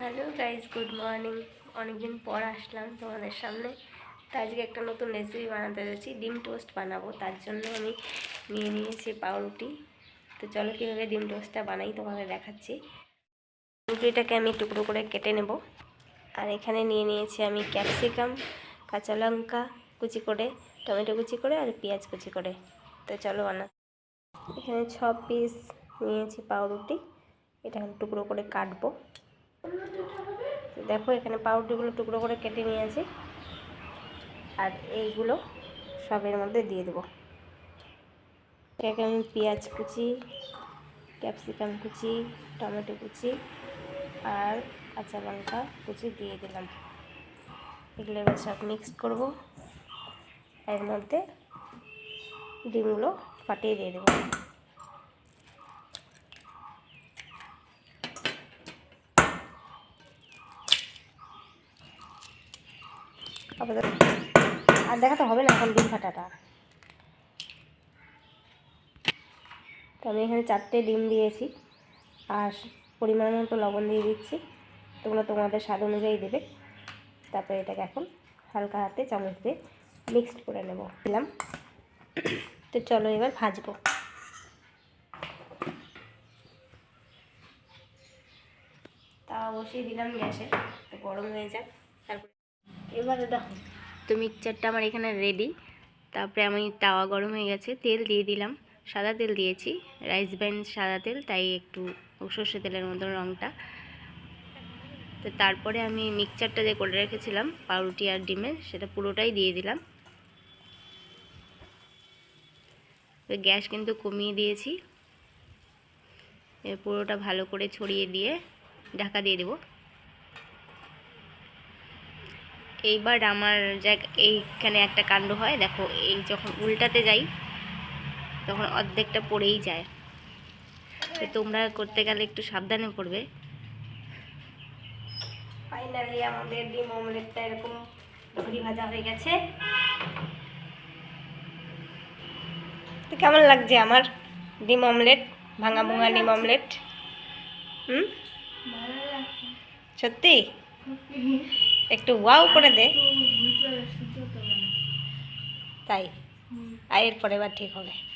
Hello guys good morning. অনেকদিন পর আসলাম তোমাদের সামনে। তো আজকে একটা নতুন রেসিপি বানাতে যাচ্ছি, ডিম টোস্ট বানাবো। তার জন্য আমি নিয়ে নিয়েছি পাউরুটি। তো চলো কীভাবে ডিম টোস্টটা বানাই তোমাদের দেখাচ্ছি। পাউরুটিটাকে আমি টুকরো করে কেটে নেব। আর এখানে নিয়ে নিয়েছি আমি ক্যাপসিকাম কাঁচা লঙ্কা কুচি করে, টমেটো কুচি করে আর পেঁয়াজ কুচি করে। তো চলো বানা এখানে ছ পিস নিয়েছি পাউরুটি। এটা এখন টুকরো করে কাটবো। দেখো, এখানে পাউরুটিগুলো টুকরো করে কেটে নিয়েছি। আর এইগুলো সবের মধ্যে দিয়ে দেবো। এটাকে আমি পেঁয়াজ কুচি, ক্যাপসিকাম কুচি, টমেটো কুচি আর কাঁচা লঙ্কা কুচি দিয়ে দিলাম। এগুলো এবার সব মিক্স করব। এর মধ্যে ডিমগুলো ফাটিয়ে দিয়ে দেবো। আপাতত আর দেখাতে হবে না এখন ডিম ফাটাটা তো আমি এখানে চারটে ডিম দিয়েছি। আর পরিমাণ মতো লবণ দিয়ে দিচ্ছি। তোমরা তোমাদের স্বাদ অনুযায়ী দেবে। তারপরে এটাকে এখন হালকা হাতে চামচ দিয়ে মিক্সড করে নেব। দিলাম। তো চলো এবার ভাজবো। তা বসিয়ে দিলাম গ্যাসে। তো গরম হয়ে তারপরে এবারে দেখো তো মিক্সচারটা আমার এখানে রেডি তারপরে আমি তাওয়া গরম হয়ে গেছে, তেল দিয়ে দিলাম। সাদা তেল দিয়েছি রাইস ব্যান্ড সাদা তেল, তাই একটু সর্ষে তেলের মতো রঙটা তো তারপরে আমি মিক্সচারটা যে করে রেখেছিলাম, পাউরুটি আর ডিমের সেটা পুরোটাই দিয়ে দিলাম। গ্যাস কিন্তু কমিয়ে দিয়েছি। পুরোটা ভালো করে ছড়িয়ে দিয়ে ঢাকা দিয়ে দেবো। এইবার আমার এইখানে একটা কাণ্ড হয়। দেখো এই যখন উল্টাতে যাই তখন অর্ধেকটা পড়েই যায়। তো তোমরা করতে গেলে একটু সাবধানে করবে ফাইনালি আমাদের ডিম অমলেটটা এরকম ঘুরি ভাজা হয়ে গেছে। তো কেমন লাগছে আমার ডিম অমলেট ভাঙা ভুঙা ডিম অমলেট হুম? সত্যি। একটু ওয়াও করে দে। তাই। আর এরপরে এবার ঠিক হবে।